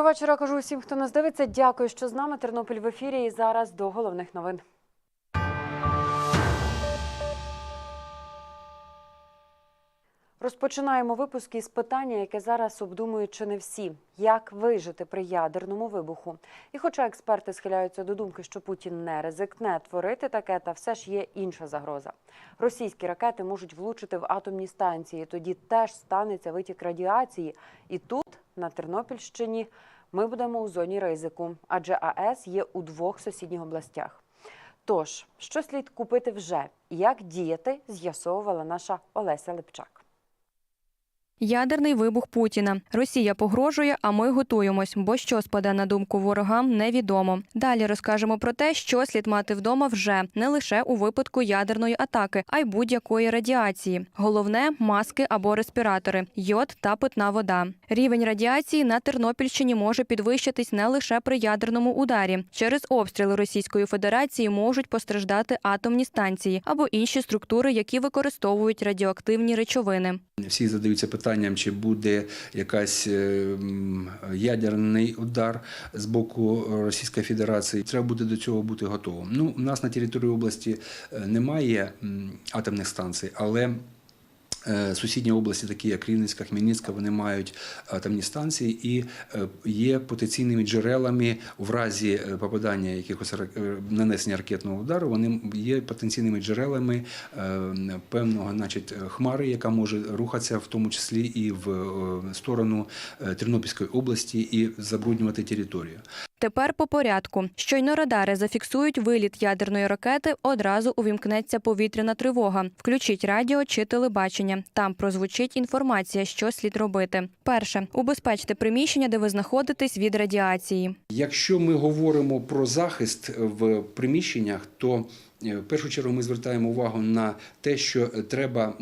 Доброго вечора. Кажу усім, хто нас дивиться. Дякую, що з нами. Тернопіль в ефірі. І зараз до головних новин. Розпочинаємо випуск із питання, яке зараз обдумують чи не всі: як вижити при ядерному вибуху. І хоча експерти схиляються до думки, що Путін не ризикне творити таке, та все ж є інша загроза. Російські ракети можуть влучити в атомні станції. Тоді теж станеться витік радіації. І тут, на Тернопільщині, ми будемо у зоні ризику, адже АЕС є у двох сусідніх областях. Тож, що слід купити вже і як діяти, з'ясовувала наша Олеся Липчак. Ядерний вибух Путіна. Росія погрожує, а ми готуємось, бо що спаде на думку ворогам, невідомо. Далі розкажемо про те, що слід мати вдома вже не лише у випадку ядерної атаки, а й будь-якої радіації. Головне маски або респіратори, йод та питна вода. Рівень радіації на Тернопільщині може підвищитись не лише при ядерному ударі. Через обстріли Російської Федерації можуть постраждати атомні станції або інші структури, які використовують радіоактивні речовини. Всі задаються питанням, чи буде якась е, ядерний удар з боку Російської Федерації. Треба буде до цього бути готовим. Ну, у нас на території області е, немає атомних станцій, але Сусідні області, такі як Рівненська, Хмельницька, вони мають атомні станції і е, є потенційними джерелами в разі е, попадання якихось е, нанесення ракетного удару. Вони є потенційними джерелами е, певного, значить, хмари, яка може рухатися в тому числі і в е, сторону е, Тернопільської області і забруднювати територію. Тепер по порядку. Щойно радари зафіксують виліт ядерної ракети, одразу увімкнеться повітряна тривога. Включіть радіо чи телебачення. Там прозвучить інформація, що слід робити. Перше убезпечте приміщення, де ви знаходитесь від радіації. Якщо ми говоримо про захист в приміщеннях, то в першу чергу ми звертаємо увагу на те, що треба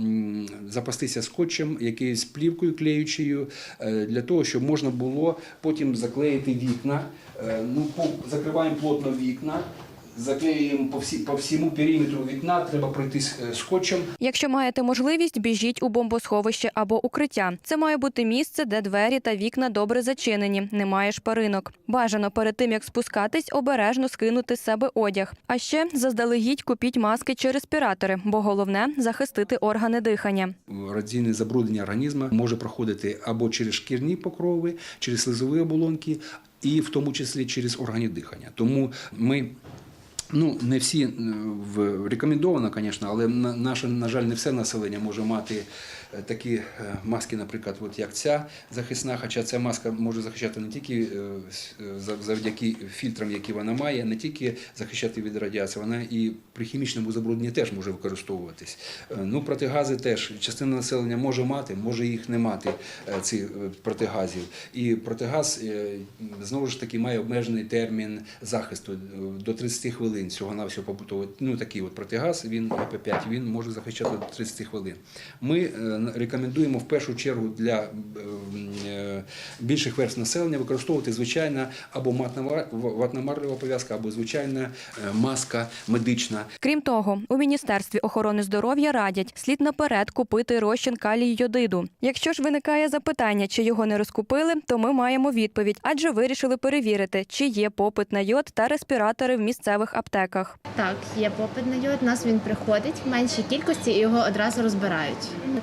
запастися скотчем, якоюсь плівкою клеючою, е, для того, щоб можна було потім заклеїти вікна. Е, Ну, закриваємо плотно вікна, заклеюємо по, всі, по всьому периметру вікна, треба пройтись е, скотчем. Якщо маєте можливість, біжіть у бомбосховище або укриття. Це має бути місце, де двері та вікна добре зачинені, немає шпаринок. Бажано перед тим як спускатись, обережно скинути з себе одяг. А ще заздалегідь купіть маски чи респіратори, бо головне захистити органи дихання. радіаційне забруднення організму може проходити або через шкірні покрови, через слизові оболонки, і в тому числі через органи дихання. Тому ми. Ну, не всі е, рекомендовано, звісно, але на- наше, на жаль, не все населення може мати такі е, маски, наприклад, от як ця захисна, хоча ця маска може захищати не тільки е, е, завдяки фільтрам, які вона має, не тільки захищати від радіації, вона і при хімічному забрудненні теж може використовуватись. Е, Ну, протигази теж частина населення може мати, може їх не мати, е, ці е, протигазів. І протигаз е, знову ж таки має обмежений термін захисту е, до 30 хвилин. Всього на всього побутовий. Ну такий от протигаз, він АП5, він може захищати до 30 хвилин. Ми е, рекомендуємо в першу чергу для е, е, більших верств населення використовувати звичайна або матна- ватно-марлева пов'язка, або звичайна е, маска медична. Крім того, у міністерстві охорони здоров'я радять слід наперед купити розчин калію йодиду. Якщо ж виникає запитання, чи його не розкупили, то ми маємо відповідь, адже вирішили перевірити, чи є попит на йод та респіратори в місцевих аптеках. Так, є попит на йод. У нас він приходить в меншій кількості і його одразу розбирають.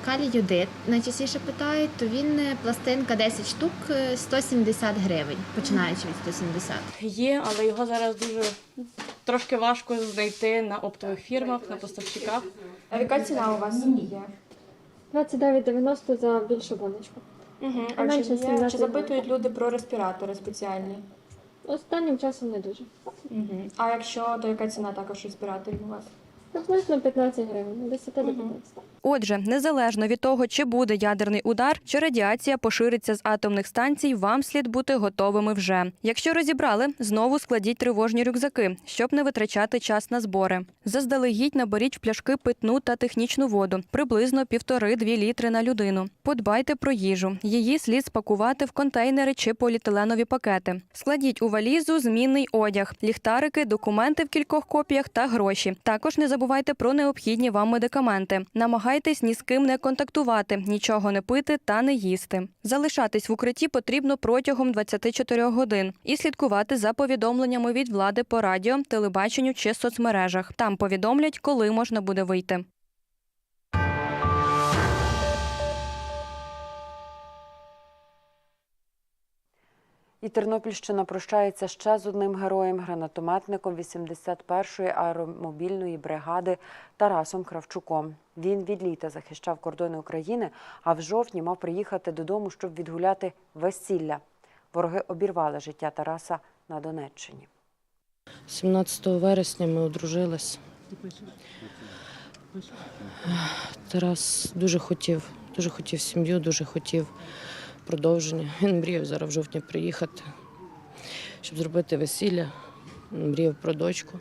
Калій йодит найчастіше питають, то він е, пластинка 10 штук е, 170 гривень, починаючи від 170. Є, але його зараз дуже трошки важко знайти на оптових фірмах, на поставщиках. А яка ціна у вас є? 29,90 за більшу баночку. Угу. А А чи, є, 17 чи запитують люди про респіратори спеціальні? Останнім часом не дуже. Угу. А якщо, то яка ціна також респіраторів у вас? Приблизно 15 гривень, 10 до 15. Отже, незалежно від того, чи буде ядерний удар, чи радіація пошириться з атомних станцій, вам слід бути готовими вже. Якщо розібрали, знову складіть тривожні рюкзаки, щоб не витрачати час на збори. Заздалегідь наберіть в пляшки питну та технічну воду, приблизно півтори-дві літри на людину. Подбайте про їжу. Її слід спакувати в контейнери чи поліетиленові пакети. Складіть у валізу змінний одяг, ліхтарики, документи в кількох копіях та гроші. Також не забувайте про необхідні вам медикаменти. Намагайтесь ні з ким не контактувати, нічого не пити та не їсти. Залишатись в укритті потрібно протягом 24 годин і слідкувати за повідомленнями від влади по радіо, телебаченню чи соцмережах. Там повідомлять, коли можна буде вийти. І Тернопільщина прощається ще з одним героєм, гранатометником 81-ї аеромобільної бригади Тарасом Кравчуком. Він від літа захищав кордони України, а в жовтні мав приїхати додому, щоб відгуляти весілля. Вороги обірвали життя Тараса на Донеччині. 17 вересня ми одружились. Тарас дуже хотів, дуже хотів сім'ю, дуже хотів продовження. Він мріяв зараз в жовтні приїхати, щоб зробити весілля. Мріяв про дочку.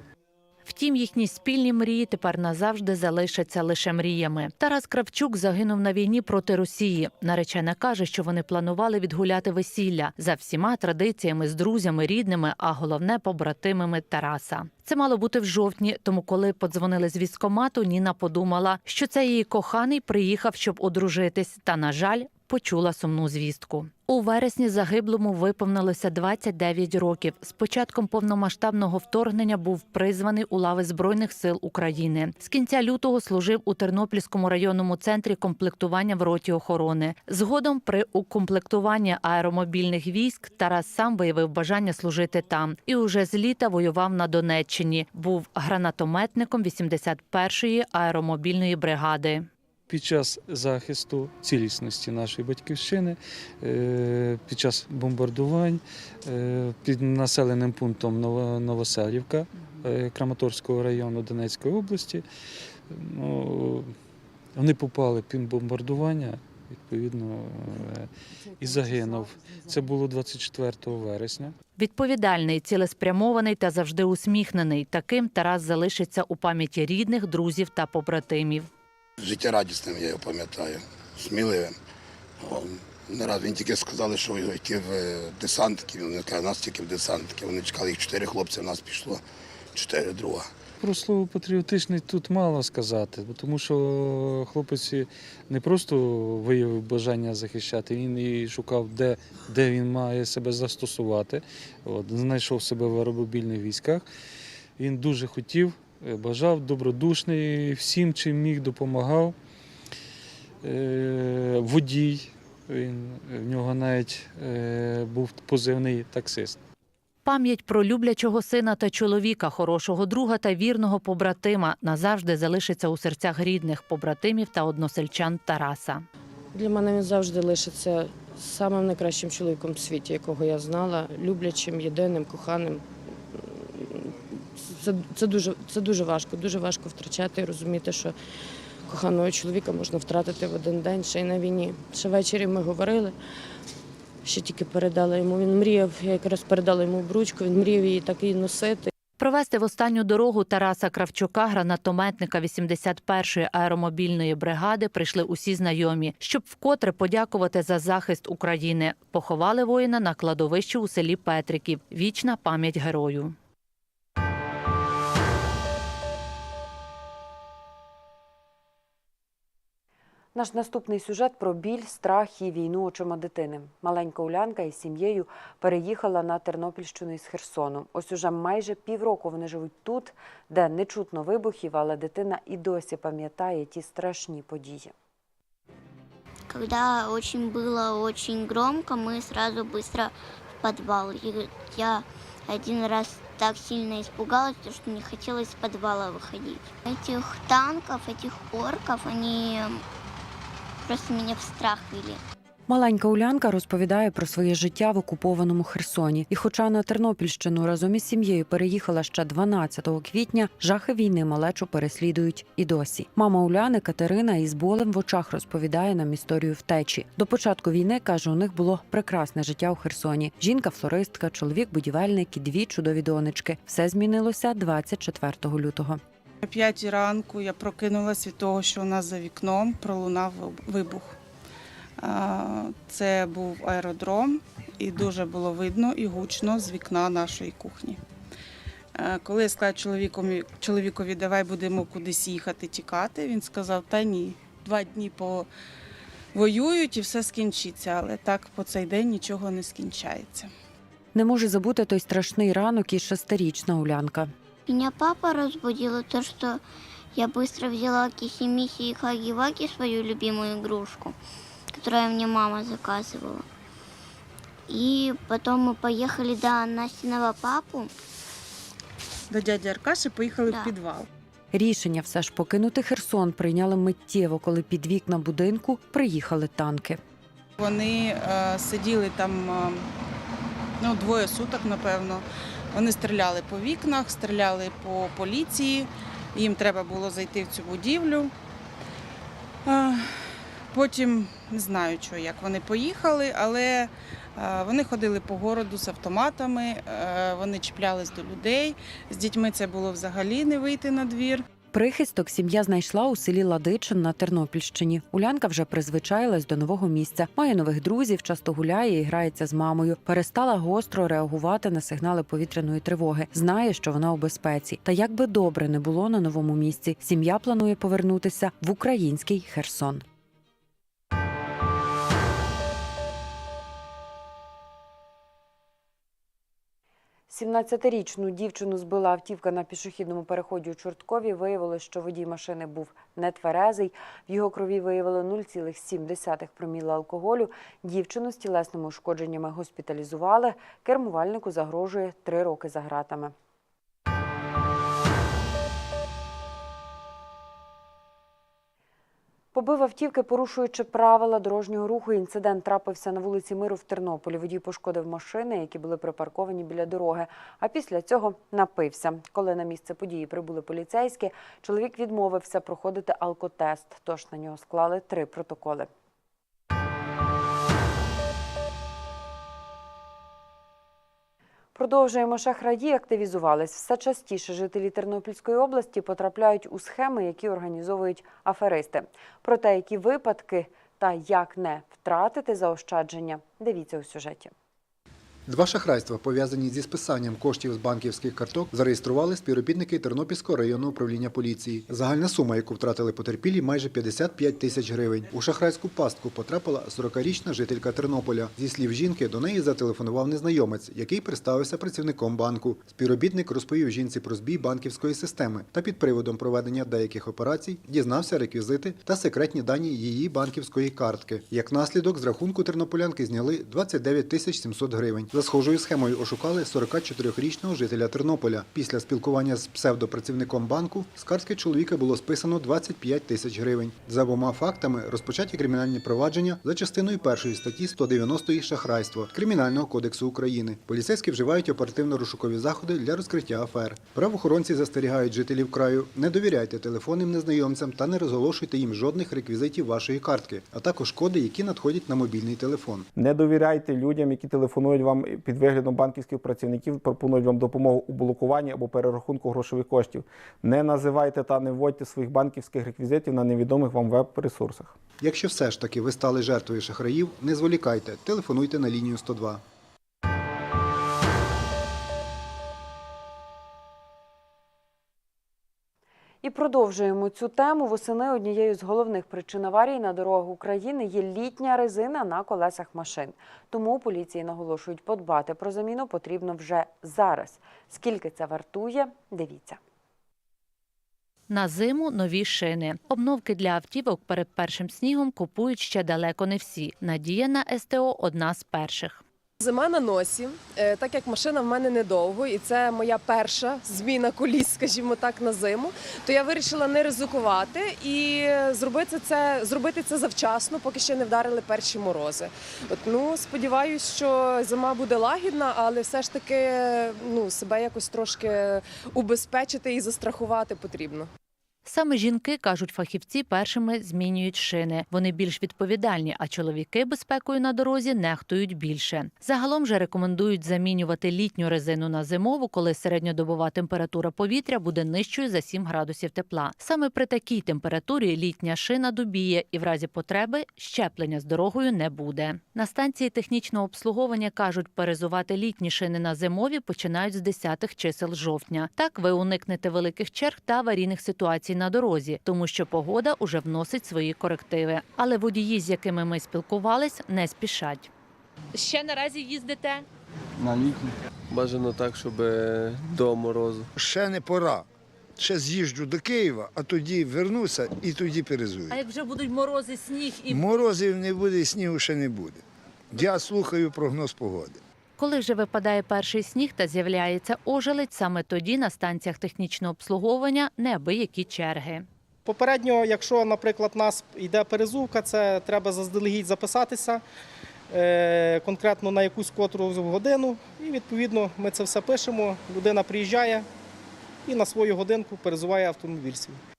Втім, їхні спільні мрії тепер назавжди залишаться лише мріями. Тарас Кравчук загинув на війні проти Росії. Наречена каже, що вони планували відгуляти весілля за всіма традиціями з друзями, рідними, а головне побратимами Тараса. Це мало бути в жовтні, тому коли подзвонили з військомату, Ніна подумала, що це її коханий приїхав, щоб одружитись. Та на жаль, почула сумну звістку. У вересні загиблому виповнилося 29 років. З початком повномасштабного вторгнення був призваний у лави збройних сил України. З кінця лютого служив у Тернопільському районному центрі комплектування в роті охорони. Згодом при укомплектуванні аеромобільних військ Тарас сам виявив бажання служити там і уже з літа воював на Донеччині. Був гранатометником 81-ї аеромобільної бригади. Під час захисту цілісності нашої батьківщини, е, під час бомбардувань е, під населеним пунктом Ново- Новоселівка е, Краматорського району Донецької області, ну, вони попали під бомбардування, відповідно, і загинув. Це було 24 вересня. Відповідальний, цілеспрямований та завжди усміхнений. Таким Тарас залишиться у пам'яті рідних, друзів та побратимів. Життєрадісним я його пам'ятаю, сміливим. Не раз він тільки сказали, що його йти в е, десантки. Він каже, нас тільки в десантки. Вони чекали їх чотири хлопці, а нас пішло чотири друга. Про слово патріотичний тут мало сказати, тому що хлопець не просто виявив бажання захищати, він і шукав, де, де він має себе застосувати. От, знайшов себе в аеромобільних військах. Він дуже хотів, бажав, добродушний, всім, чим міг, допомагав. Е, Водій, він, в нього навіть е, був позивний таксист. Пам'ять про люблячого сина та чоловіка, хорошого друга та вірного побратима назавжди залишиться у серцях рідних побратимів та односельчан Тараса. Для мене він завжди лишиться самим найкращим чоловіком в світі, якого я знала, люблячим, єдиним, коханим. Це, це, дуже, це дуже важко, дуже важко втрачати і розуміти, що коханого чоловіка можна втратити в один день, ще й на війні. Ще ввечері ми говорили, ще тільки передала йому. Він мріяв, я якраз передала йому бручку, він мріяв її так і носити. Провести в останню дорогу Тараса Кравчука, гранатометника 81-ї аеромобільної бригади, прийшли усі знайомі, щоб вкотре подякувати за захист України. Поховали воїна на кладовищі у селі Петриків. Вічна пам'ять герою. Наш наступний сюжет про біль, страх і війну очима дитини. Маленька Улянка із сім'єю переїхала на Тернопільщину із Херсону. Ось уже майже півроку вони живуть тут, де не чутно вибухів, але дитина і досі пам'ятає ті страшні події. Когда очень было очень громко, мы сразу быстро в подвал. И я один раз так сильно испугалась, то, что не хотелось из подвала выходить. Этих танков, этих орков, они просто меня в страх вели. Маленька Улянка розповідає про своє життя в окупованому Херсоні. І, хоча на Тернопільщину разом із сім'єю переїхала ще 12 квітня, жахи війни малечу переслідують і досі. Мама Уляни Катерина із болем в очах розповідає нам історію втечі. До початку війни каже, у них було прекрасне життя у Херсоні. Жінка флористка, чоловік будівельник і дві чудові донечки. Все змінилося 24 лютого. О п'ятій ранку я прокинулася від того, що у нас за вікном пролунав вибух. Це був аеродром, і дуже було видно і гучно з вікна нашої кухні. Коли я сказала чоловікові, чоловікові, давай будемо кудись їхати, тікати, він сказав, та ні, два дні повоюють і все скінчиться. Але так по цей день нічого не скінчається. Не може забути той страшний ранок і шестирічна Улянка. Меня папа разбудил, то, что я быстро взяла кисимиси и хаги-ваги, свою любимую игрушку, которую мне мама заказывала. И потом мы поехали до Настиного папу. До дяді Аркаші поїхали Да. в підвал. Рішення все ж покинути Херсон прийняли миттєво, коли під вікна будинку приїхали танки. Вони е, сиділи там е, ну, двоє суток, напевно. Вони стріляли по вікнах, стріляли по поліції. Їм треба було зайти в цю будівлю. Потім не знаю, що, як вони поїхали, але вони ходили по городу з автоматами, вони чіплялись до людей. З дітьми це було взагалі не вийти на двір. Прихисток сім'я знайшла у селі Ладичин на Тернопільщині. Улянка вже призвичаїлась до нового місця, має нових друзів, часто гуляє і грається з мамою. Перестала гостро реагувати на сигнали повітряної тривоги. Знає, що вона у безпеці. Та як би добре не було на новому місці, сім'я планує повернутися в український Херсон. Сімнадцятирічну дівчину збила автівка на пішохідному переході у Чорткові. Виявилось, що водій машини був нетверезий. В його крові виявили 0,7 проміла алкоголю. Дівчину з тілесними ушкодженнями госпіталізували. Кермувальнику загрожує три роки за ґратами. Побив автівки, порушуючи правила дорожнього руху. Інцидент трапився на вулиці Миру в Тернополі. Водій пошкодив машини, які були припарковані біля дороги. А після цього напився. Коли на місце події прибули поліцейські, чоловік відмовився проходити алкотест. Тож на нього склали три протоколи. Продовжуємо шахраї активізувались. Все частіше жителі Тернопільської області потрапляють у схеми, які організовують аферисти. Про те, які випадки та як не втратити заощадження, дивіться у сюжеті. Два шахрайства, пов'язані зі списанням коштів з банківських карток, зареєстрували співробітники Тернопільського районного управління поліції. Загальна сума, яку втратили потерпілі, майже 55 тисяч гривень. У шахрайську пастку потрапила 40-річна жителька Тернополя. Зі слів жінки, до неї зателефонував незнайомець, який представився працівником банку. Співробітник розповів жінці про збій банківської системи та під приводом проведення деяких операцій дізнався реквізити та секретні дані її банківської картки. Як наслідок, з рахунку тернополянки зняли 29 тисяч 700 гривень. За схожою схемою ошукали 44-річного жителя Тернополя. Після спілкування з псевдопрацівником банку з картки чоловіка було списано 25 тисяч гривень. За обома фактами розпочаті кримінальні провадження за частиною першої статті 190 шахрайство Кримінального кодексу України. Поліцейські вживають оперативно-розшукові заходи для розкриття афер. Правоохоронці застерігають жителів краю: не довіряйте телефонним незнайомцям та не розголошуйте їм жодних реквізитів вашої картки, а також коди, які надходять на мобільний телефон. Не довіряйте людям, які телефонують вам під виглядом банківських працівників, пропонують вам допомогу у блокуванні або перерахунку грошових коштів. Не називайте та не вводьте своїх банківських реквізитів на невідомих вам веб-ресурсах. Якщо все ж таки ви стали жертвою шахраїв, не зволікайте, телефонуйте на лінію 102. І продовжуємо цю тему. Восени однією з головних причин аварій на дорогах України є літня резина на колесах машин. Тому поліції наголошують, подбати про заміну потрібно вже зараз. Скільки це вартує, дивіться. На зиму нові шини. Обновки для автівок перед першим снігом купують ще далеко не всі. Надія на СТО одна з перших. Зима на носі, Е, так як машина в мене недовго, і це моя перша зміна коліс, скажімо так, на зиму. То я вирішила не ризикувати і зробити це, зробити це завчасно, поки ще не вдарили перші морози. От ну сподіваюся, що зима буде лагідна, але все ж таки ну себе якось трошки убезпечити і застрахувати потрібно. Саме жінки, кажуть фахівці, першими змінюють шини. Вони більш відповідальні, а чоловіки безпекою на дорозі нехтують більше. Загалом же рекомендують замінювати літню резину на зимову, коли середньодобова температура повітря буде нижчою за 7 градусів тепла. Саме при такій температурі літня шина добіє, і в разі потреби щеплення з дорогою не буде. На станції технічного обслуговування кажуть, перезувати літні шини на зимові починають з 10-х чисел жовтня. Так ви уникнете великих черг та аварійних ситуацій ситуації на дорозі, тому що погода уже вносить свої корективи. Але водії, з якими ми спілкувались, не спішать. Ще наразі їздите? На літній. Бажано так, щоб е, до морозу. Ще не пора. Ще з'їжджу до Києва, а тоді вернуся і тоді перезую. А як вже будуть морози, сніг і Морозів не буде, і снігу ще не буде. Я слухаю прогноз погоди. Коли вже випадає перший сніг та з'являється ожеледь, саме тоді на станціях технічного обслуговування неабиякі черги. Попередньо, якщо, наприклад, у нас йде перезувка, це треба заздалегідь записатися е, конкретно на якусь котру годину. І відповідно ми це все пишемо. Людина приїжджає і на свою годинку перезуває автомобіль свій.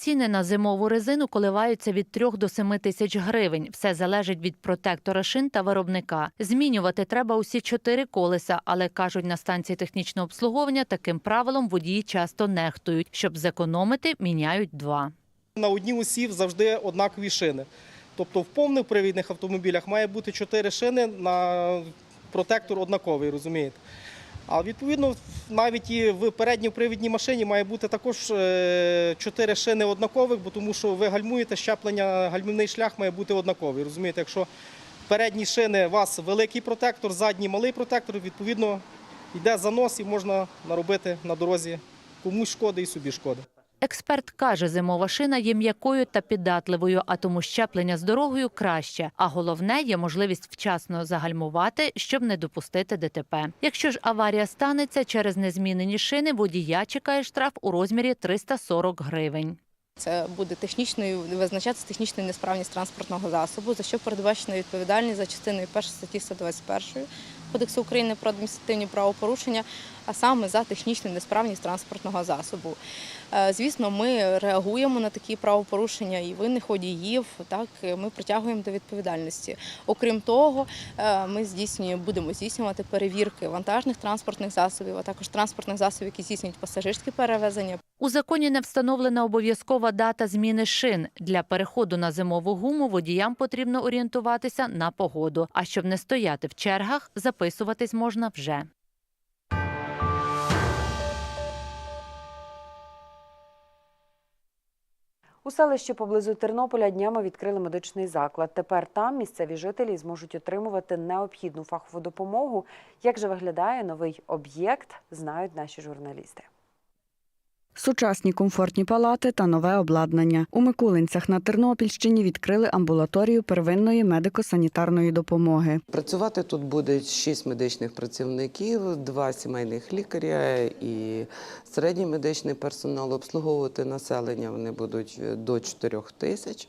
Ціни на зимову резину коливаються від 3 до 7 тисяч гривень. Все залежить від протектора шин та виробника. Змінювати треба усі чотири колеса, але кажуть на станції технічного обслуговування таким правилом водії часто нехтують. Щоб зекономити, міняють два. На одній осі завжди однакові шини. Тобто в повних привідних автомобілях має бути чотири шини на протектор однаковий, розумієте? А відповідно, навіть і в передньопривідній машині має бути також е, чотири шини однакових, бо тому що ви гальмуєте щеплення, гальмівний шлях має бути однаковий. Розумієте, якщо передні шини у вас великий протектор, задній малий протектор, відповідно йде занос і можна наробити на дорозі комусь шкоди і собі шкоди. Експерт каже, зимова шина є м'якою та піддатливою, а тому щеплення з дорогою краще. А головне є можливість вчасно загальмувати, щоб не допустити ДТП. Якщо ж аварія станеться через незмінені шини, водія чекає штраф у розмірі 340 гривень. Це буде технічною визначатися технічною несправність транспортного засобу, за що передбачена відповідальність за частиною 1 статті 121 Кодексу України про адміністративні правопорушення, а саме за технічну несправність транспортного засобу. Е, Звісно, ми реагуємо на такі правопорушення і винних водіїв. Так ми притягуємо до відповідальності. Окрім того, е, ми здійснюємо, будемо здійснювати перевірки вантажних транспортних засобів, а також транспортних засобів, які здійснюють пасажирські перевезення. У законі не встановлена обов'язкова дата зміни шин. Для переходу на зимову гуму водіям потрібно орієнтуватися на погоду. А щоб не стояти в чергах, записуватись можна вже. У селищі поблизу Тернополя днями відкрили медичний заклад. Тепер там місцеві жителі зможуть отримувати необхідну фахову допомогу. Як же виглядає новий об'єкт, знають наші журналісти. Сучасні комфортні палати та нове обладнання. У Микулинцях на Тернопільщині відкрили амбулаторію первинної медико-санітарної допомоги. Працювати тут буде шість медичних працівників, два сімейних лікаря і середній медичний персонал. Обслуговувати населення вони будуть до 4 тисяч,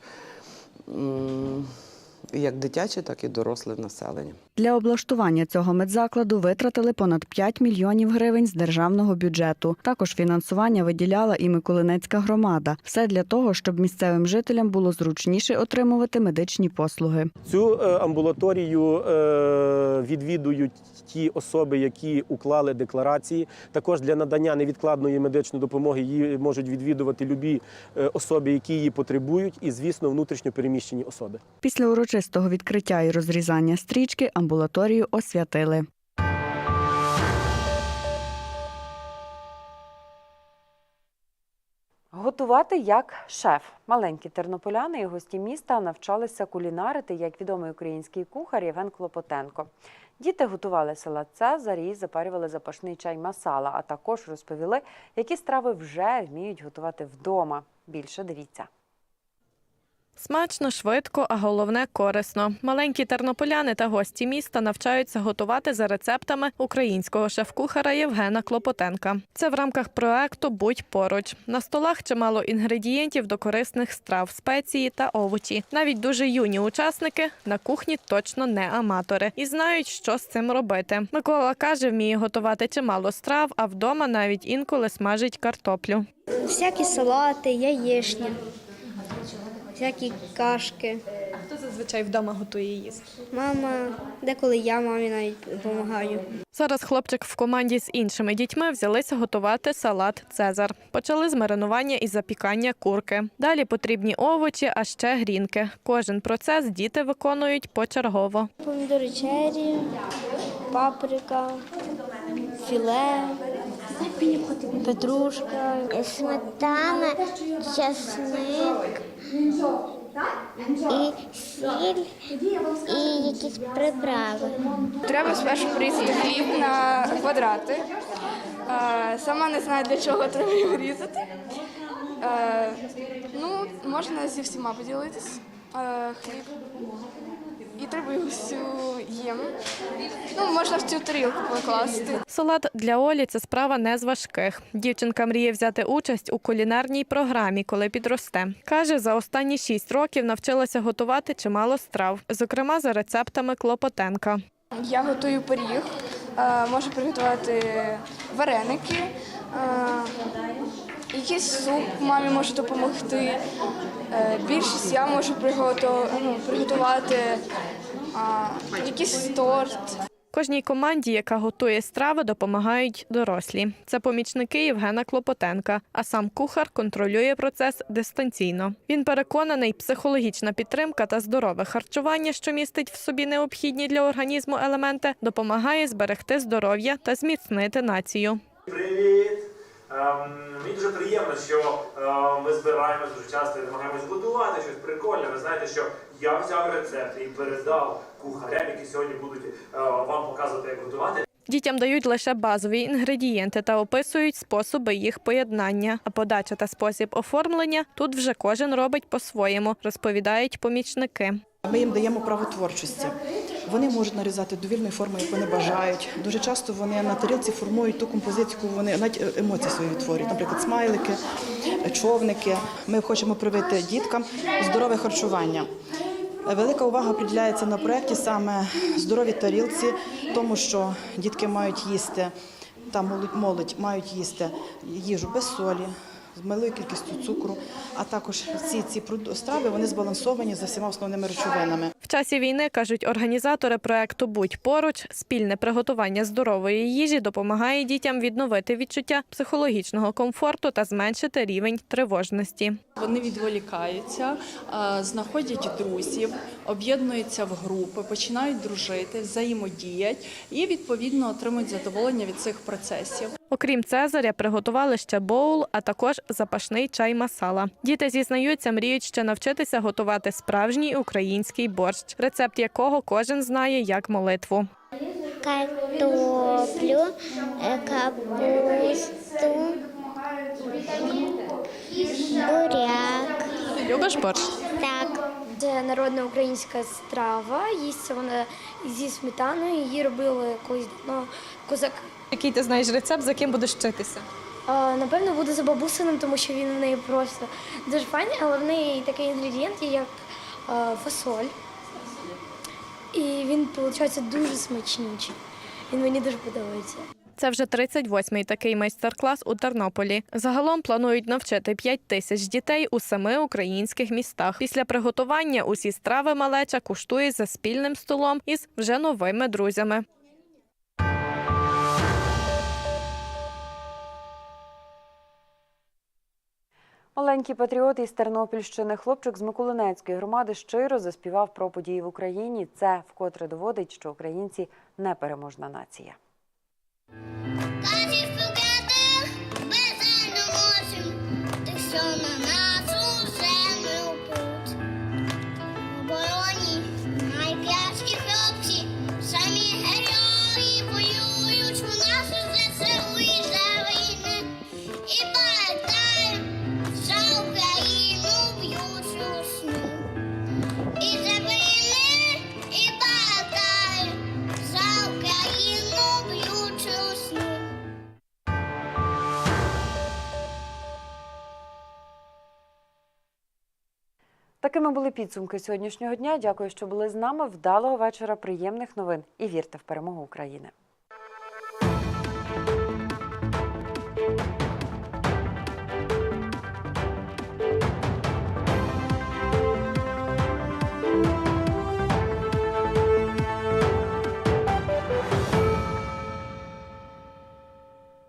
як дитяче, так і доросле населення. Для облаштування цього медзакладу витратили понад 5 мільйонів гривень з державного бюджету. Також фінансування виділяла і Миколинецька громада. Все для того, щоб місцевим жителям було зручніше отримувати медичні послуги. Цю е, амбулаторію е, відвідують ті особи, які уклали декларації. Також для надання невідкладної медичної допомоги її можуть відвідувати любі е, особи, які її потребують, і звісно, внутрішньо переміщені особи. Після урочистого відкриття і розрізання стрічки амбулаторію освятили. Готувати як шеф. Маленькі тернополяни і гості міста навчалися кулінарити як відомий український кухар Євген Клопотенко. Діти готували салат Цезар і запарювали запашний чай масала, а також розповіли, які страви вже вміють готувати вдома. Більше дивіться. Смачно, швидко, а головне корисно. Маленькі тернополяни та гості міста навчаються готувати за рецептами українського шеф-кухара Євгена Клопотенка. Це в рамках проекту Будь поруч. На столах чимало інгредієнтів до корисних страв, спеції та овочі. Навіть дуже юні учасники на кухні точно не аматори і знають, що з цим робити. Микола каже, вміє готувати чимало страв, а вдома навіть інколи смажить картоплю. Всякі салати, яєчня, всякі кашки. Хто зазвичай вдома готує їсти? Мама, деколи я мамі навіть допомагаю. Зараз хлопчик в команді з іншими дітьми взялися готувати салат Цезар. Почали з маринування і запікання курки. Далі потрібні овочі, а ще грінки. Кожен процес діти виконують почергово. Помідори чері, паприка, філе, петрушка, сметана, чесник і сіль, і якісь приправи. Треба спершу порізати хліб на квадрати. Сама не знаю, для чого треба його різати. Ну, можна зі всіма поділитись. Хліб. І треба його всю їм. Ну, можна в цю тарілку покласти. Салат для Олі це справа не з важких. Дівчинка мріє взяти участь у кулінарній програмі, коли підросте. Каже, за останні шість років навчилася готувати чимало страв, зокрема за рецептами Клопотенка. Я готую пиріг, е, можу приготувати вареники, е, якийсь суп мамі може допомогти. Е, Більшість я можу ну, приготувати а, якийсь торт. Кожній команді, яка готує страви, допомагають дорослі. Це помічники Євгена Клопотенка, а сам кухар контролює процес дистанційно. Він переконаний, психологічна підтримка та здорове харчування, що містить в собі необхідні для організму елементи, допомагає зберегти здоров'я та зміцнити націю. Привіт! Ем, мені дуже приємно, що е, ми збираємось дуже часто і намагаємось готувати щось прикольне. Ви знаєте, що я взяв рецепт і передав кухарям, які сьогодні будуть е, вам показувати, як готувати. Дітям дають лише базові інгредієнти та описують способи їх поєднання. А подача та спосіб оформлення тут вже кожен робить по-своєму, розповідають помічники. Ми їм даємо право творчості. Вони можуть нарізати довільної форми, як вони бажають. Дуже часто вони на тарілці формують ту композицію, вони навіть е, емоції свої відтворюють. Наприклад, смайлики, човники. Ми хочемо привити діткам здорове харчування. Е, Велика увага приділяється на проєкті саме здорові тарілці, тому що дітки мають їсти та молодь, молодь мають їсти їжу без солі. З малою кількістю цукру, а також всі ці страви вони збалансовані за всіма основними речовинами. В часі війни, кажуть організатори проекту Будь поруч, спільне приготування здорової їжі допомагає дітям відновити відчуття психологічного комфорту та зменшити рівень тривожності. Вони відволікаються, знаходять друзів, об'єднуються в групи, починають дружити, взаємодіять і відповідно отримують задоволення від цих процесів. Окрім Цезаря, приготували ще боул, а також запашний чай масала. Діти зізнаються, мріють ще навчитися готувати справжній український борщ, рецепт якого кожен знає як молитву. Картоплю, е, капусту, буряк. Любиш борщ? Так. Це народна українська страва. Їсться вона зі сметаною. Її робили колись давно козак. Який ти знаєш рецепт, за ким будеш вчитися? А, Напевно, буде за бабусиним, тому що він в неї просто дуже файний, але в неї такий інгредієнт є, як а, фасоль. І він, виходить, дуже смачнючий. Він мені дуже подобається. Це вже 38-й такий майстер-клас у Тернополі. Загалом планують навчити 5 тисяч дітей у семи українських містах. Після приготування усі страви малеча куштує за спільним столом із вже новими друзями. Маленький патріот із Тернопільщини, хлопчик з Миколинецької громади щиро заспівав про події в Україні. Це вкотре доводить, що українці непереможна нація. Ти що на Такими були підсумки сьогоднішнього дня. Дякую, що були з нами. Вдалого вечора, приємних новин і вірте в перемогу України.